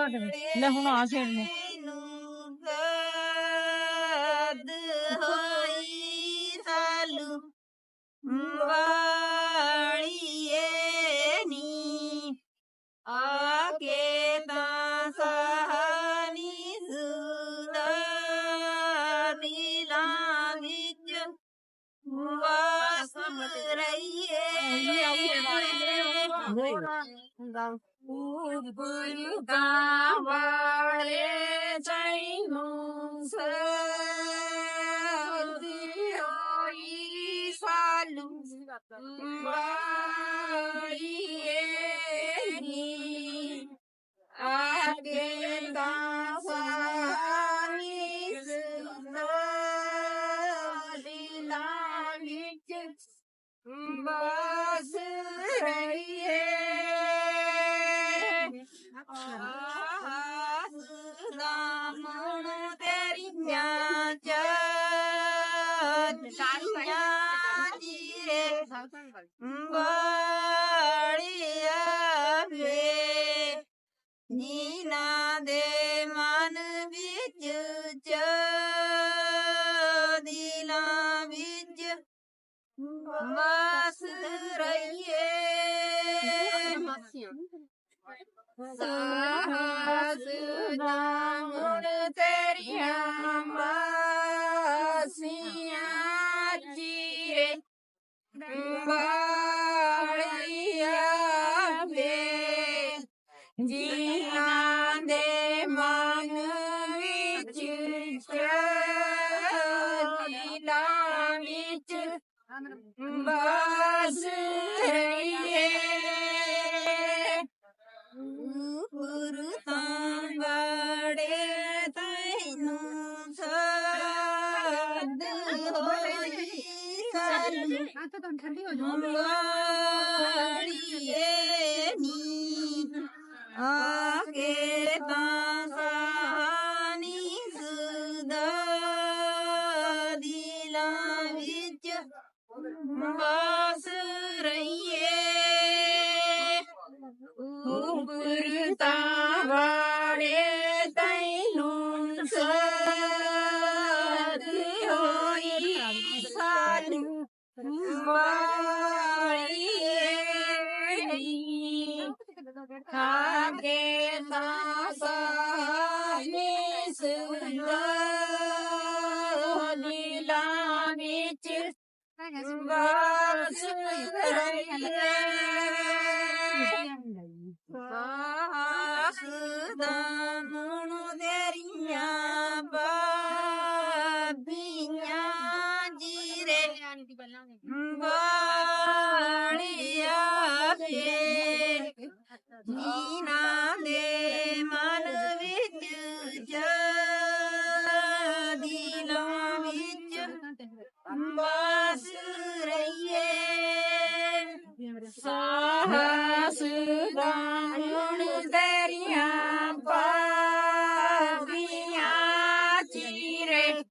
ਲੈ ਹੁਣ ਆ ਛੇੜਨੇ ਨੂੰ ਗਦ ਹੋਈ ਸਾਲੂ ਵਾਲੀਏ ਨੀ ਆਕੇ ਤਾਂ ਸਹਾਨੀ ਸੁਦਾ ਦਿਲਾਂ ਵਿੱਚ ਵਾਸ ਰਹੀਏ ਉਪਰ ਬੜੀਆ ਵੇ ਨੀਨਾ ਦੇ ਮਨ ਵਿੱਚ ਚ ਦਿਲਾਂ ਵਿੱਚ ਬਸ ਰਹੀਏ। ਸਾਹਸ ਨਾਮੁਣ ਸਾਲੂ ਮੰਗਲੀਏ ਨੀ ਆਕੇ ਤਾਂ ਸਾਨੀ ਸੁਦਾ ਦਿਲਾਂ ਵਿੱਚ ਬਸ ਰਹੀਏ ਉਪਰ ਤਾਂ ਵਾੜੇ ਤੈਨੂੰ ਸਦ ਵਾਲੀਏ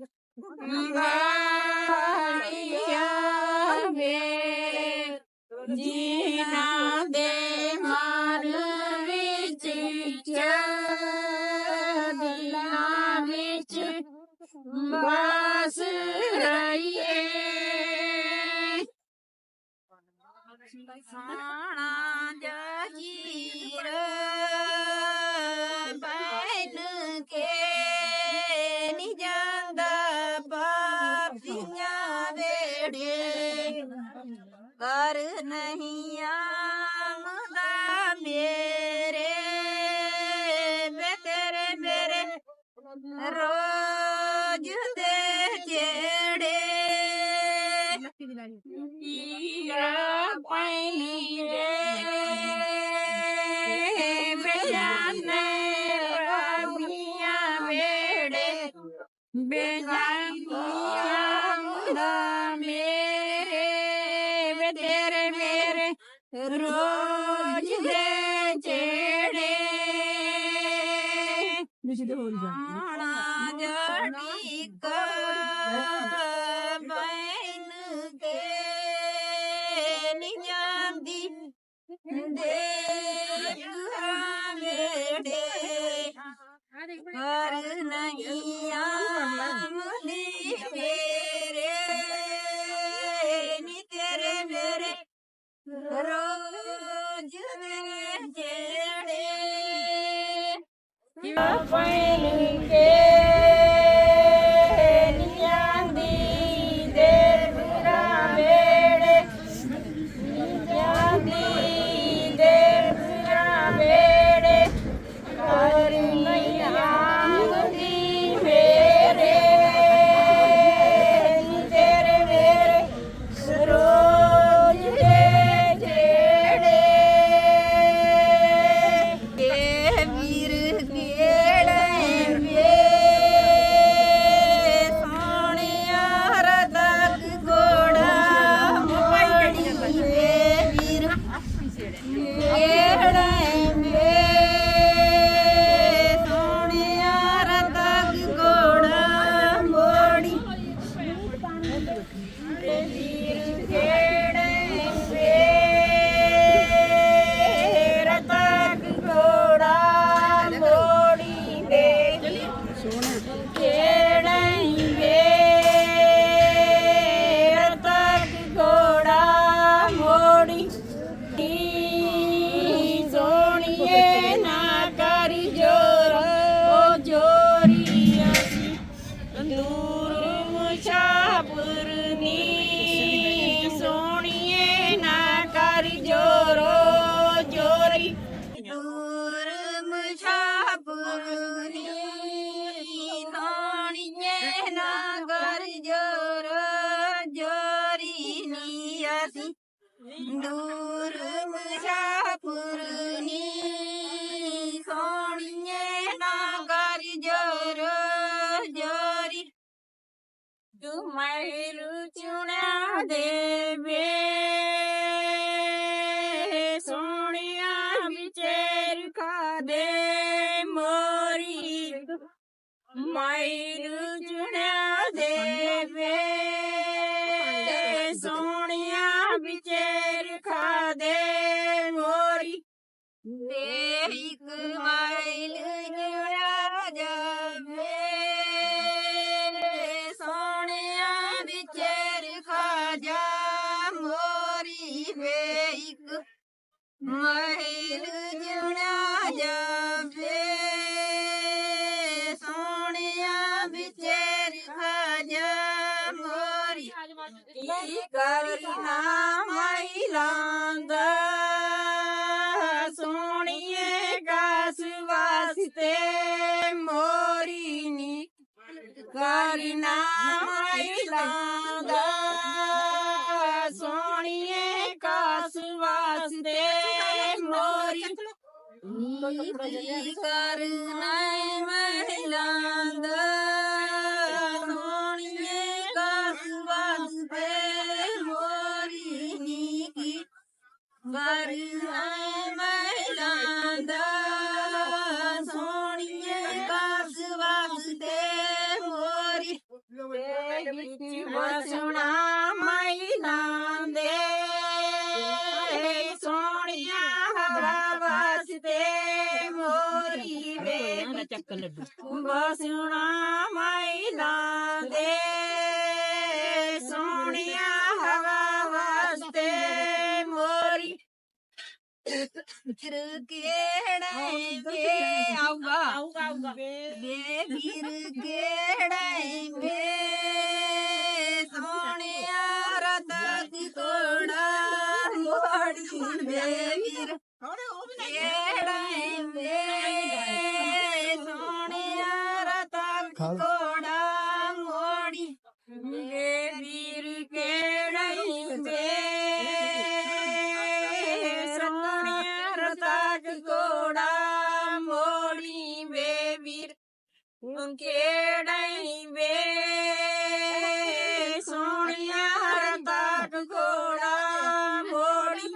ਚੀਰੇ ਗਾਲੀਆਂ ਵੇ ਜੀਨਾ ਦੇ ਵੇੜੇ ਕਰ ਨਹੀਂ ਆਮਦਾ ਮੇਰੇ ਵੇ ਤੇਰੇ ਮੇਰੇ ਰੋਜ਼ ਦੇ ਜਿਹੜੇ ਈਰਾ ਪਾਣੀ ਰੇ ਬੇਜਾਨੇ घर नैया मुली मेरे नी तेरे मेरे रोज में जेड़े पहली के ಮೈರು ಚುಣ ದೇವೇ મારી સોણીએ કાસવાસ દે મોરી કર ਲੱਡੂ ਬਸਣਾ ਮੈਦਾਨ ਦੇ। ਸੋਹਣੀਆਂ ਹਵਾ ਵਾਸਤੇ ਮੋਰੀ। ਫਿਰ ਕਿਹੜੇ ਵੇ ਆਊਗਾ ਆਊਗਾ ਵੇ ਫਿਰ ਕਿਹੜੇ கேடை வே சோனியார் தாட்டு கோடா மோடி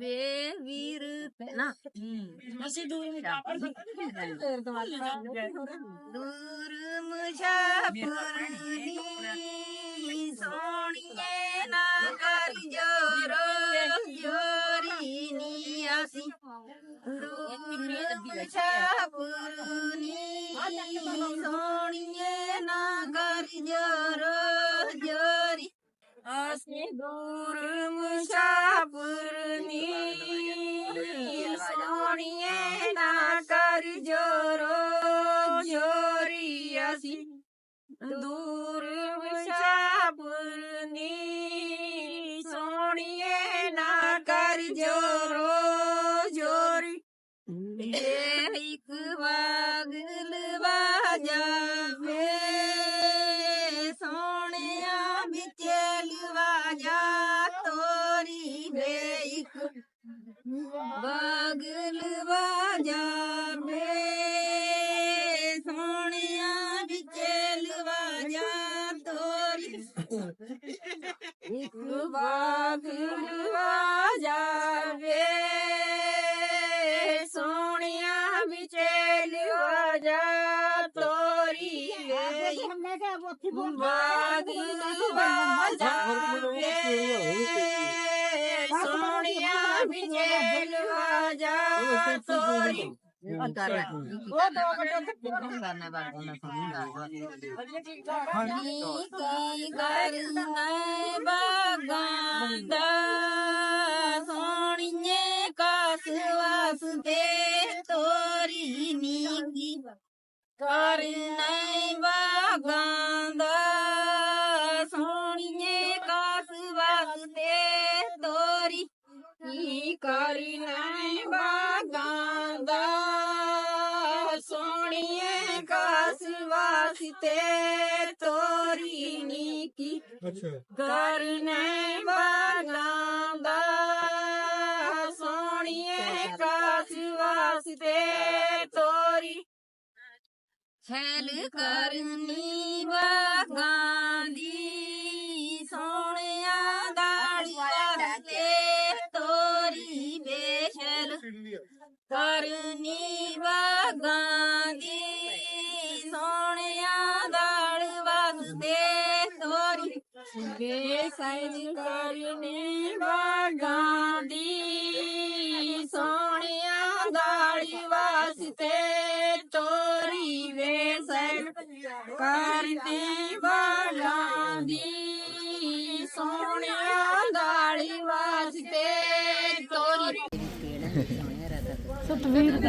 வே வீரு தூரு முஷபுரி சோனியே நாகரி ஜோரோ ஜோரி நீ அசி தூரு முஷபுரி ਵਾਗਲ ਵਾਜਾਵੇ ਸੋਹਣਿਆ ਵਿੱਚ ਲਵਾਜਾ ਤੋਰੀ। ਇੱਕ ਵਾਗਲ ਵਾਜਾਵੇ ਸੋਹਣਿਆ ਵਿੱਚ ਲਵਾਜਾ ਤੋਰੀ ਵੇ। ਸੋਹਣਿਆ ਵਿਜੇਲ ਵਾਜਾ ਤੋਰੀ ਦੋ ਘੰਟੇ ਕਰਨਾ ਬਾਗਣਾ ਹਣੀ ਕੀ ਕਰਨਾ ਬਾਗਾਂਦਾ ਸੋਹਣੀਏ ਕਾਸ ਵਾਸਤੇ ਤੋਰੀ ਨੀਗੀ ਕੀ ਕਰਨੈ ਬਾਗਾਂ ਦਾ ਸੋਹਣੀਏ ਕਾਸ ਵਾਸਤੇ ਤੋਰੀ ਨੀ ਕੀ ਅੱਛਾ। ਕਰਨੈ ਬਾਗਾਂ ਦਾ ਸੋਹਣੀਏ ਕਾਸ ਵਾਸਤੇ ਤੋਰੀ। ਛੈਲ ਕਰਨੀ ਬਾਗਾਂ ਕਰਨੀ ਬਾਗਾਂ ਦੀ, ਸੋਹਣਿਆ ਦਾੜ ਵਾਸਤੇ ਤੋਰੀ ਬੇਸੈਜ ਕਰਨੀ ਬਾਗਾਂ ਦੀ, ਸੋਹਣਿਆ ਦਾੜੀ ਵਾਸਤੇ ਤੋਰੀ ਵੇਸੈਜ ਕਰਨੀ ਬਾਗਾਂ ਦੀ ਕਿਹੜੇ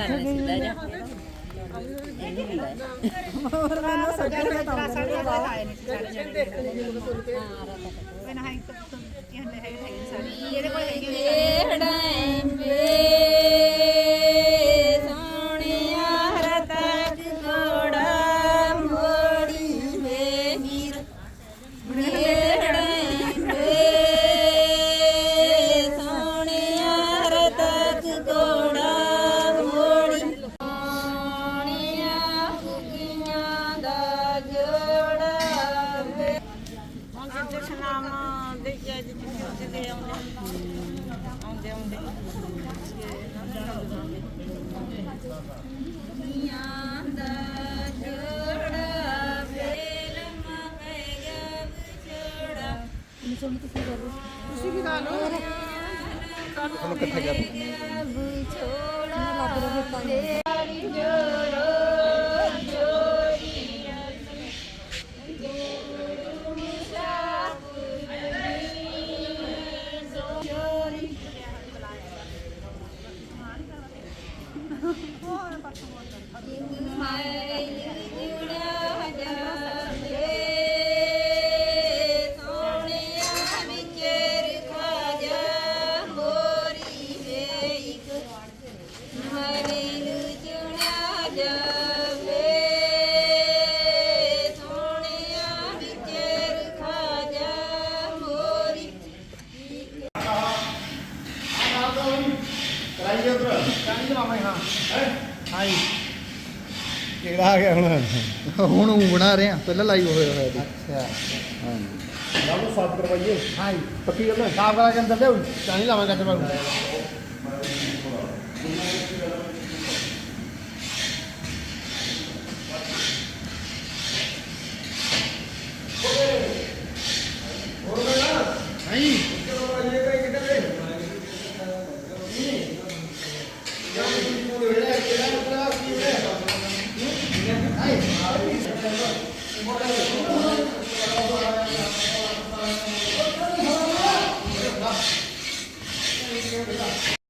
ਤੁਹਾਨੂੰ ਕਿੱਥੇ ਗਿਆ? ਕਿਹੜਾ ਆ ਗਿਆ ਹੁਣ? ਹੁਣ ਊਂ ਬਣਾ ਰਹੇ ਆ ਪਹਿਲਾਂ ਲਾਈਵ ਹੋਇਆ ਹੋਇਆ ਸੀ। ਅੱਛਾ। ਹਾਂ ਸਾਨੂੰ ਸਾਫ਼ ਕਰਵਾਈਏ ਹਾਂ ਪੱਕੀ ਗੱਲ ਹੈ? ਸਾਫ਼ ਕਰਾ ਕੇ ਅੰਦਰ ਲਿਆਓ। ਚਾਹੀ ਲਾਵਾਂਗਾ ਤੇ ਬਾਬੂ はい、ある意味じゃねえぞ。今までどんな話をするか、どうぞ話したいのか、どうぞ話したいのか、どうぞ話したいのか、どうぞ話したいのか、どうぞ。